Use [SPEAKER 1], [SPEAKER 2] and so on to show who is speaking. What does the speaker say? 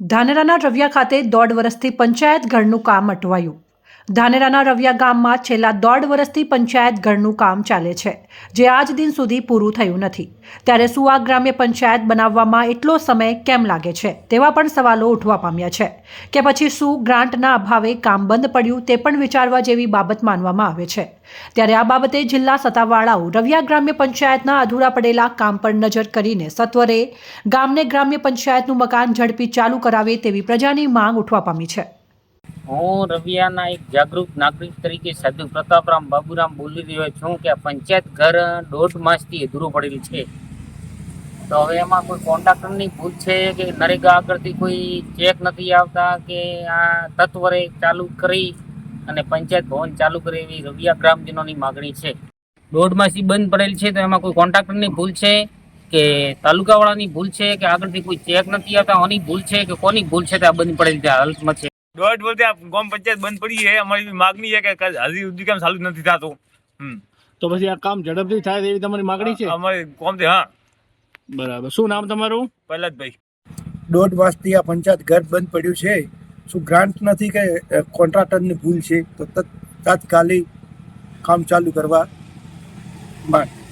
[SPEAKER 1] ધાનેરાના રવિયા ખાતે દોઢ વર્ષથી પંચાયત ઘરનું કામ અટવાયું. ધાનેરાના રવિયા ગામમાં છેલ્લા દોઢ વર્ષથી પંચાયત ઘરનું કામ ચાલે છે, જે આજ દિન સુધી પૂરું થયું નથી. ત્યારે સુઆ ગ્રામ્ય પંચાયત બનાવવામાં એટલો સમય કેમ લાગે છે, તેવા પણ સવાલો ઉઠવા પામ્યા છે. કે પછી શું ગ્રાન્ટના અભાવે કામ બંધ પડ્યું તે પણ વિચારવા જેવી બાબત માનવામાં આવે છે. ત્યારે આ બાબતે જિલ્લા સત્તાવાળાઓ રવિયા ગ્રામ્ય પંચાયતના અધૂરા પડેલા કામ પર નજર કરીને સત્વરે ગામને ગ્રામ્ય પંચાયતનું મકાન ઝડપી ચાલુ કરાવે તેવી પ્રજાની માંગ ઉઠવા પામી છે.
[SPEAKER 2] હું રવિયાના એક જાગૃત નાગરિક તરીકે સાધુ પ્રતાપરામ બાબુરામ બોલી રહ્યો છું કે પંચાયત ઘર દોઢ માસથી અધૂરું પડેલું છે. તો હવે એમાં કોઈ કોન્ટ્રાક્ટરની ભૂલ છે કે નરેગા આગળથી કોઈ ચેક નથી આવતા કે આ તત્વરે ચાલુ કરી અને પંચાયત ભવન ચાલુ કરે એવી રવિયા ગ્રામજનોની માગણી છે. દોઢ માસથી બંધ પડેલ છે તો એમાં કોઈ કોન્ટ્રાક્ટરની ભૂલ છે કે તાલુકાવાળાની ભૂલ છે કે આગળથી કોઈ ચેક નથી આવતા? આની ભૂલ છે કે કોની ભૂલ છે? તે આ બંધ પડેલ છે હાલતમાં છે.
[SPEAKER 3] દોઢ વર્ષે આ ગામ પંચાયત બંધ પડી છે. અમારી માગણી છે કે હજી સુધી કામ ચાલુ નથી થતું. હમ.
[SPEAKER 4] તો પછી આ કામ ઝડપથી થાય તેવી તમારી માગણી છે?
[SPEAKER 3] અમારી ગામથી હા.
[SPEAKER 4] બરાબર. શું નામ તમારું?
[SPEAKER 3] પ્રહલાદભાઈ
[SPEAKER 5] દોઢ વર્ષથી આ પંચાયત ઘર બંધ પડ્યું છે. શું ગ્રાન્ટ નથી કે કોન્ટ્રાક્ટરની ભૂલ છે? તો તત- તાત્કાલિક કામ ચાલુ કરવા માંગ.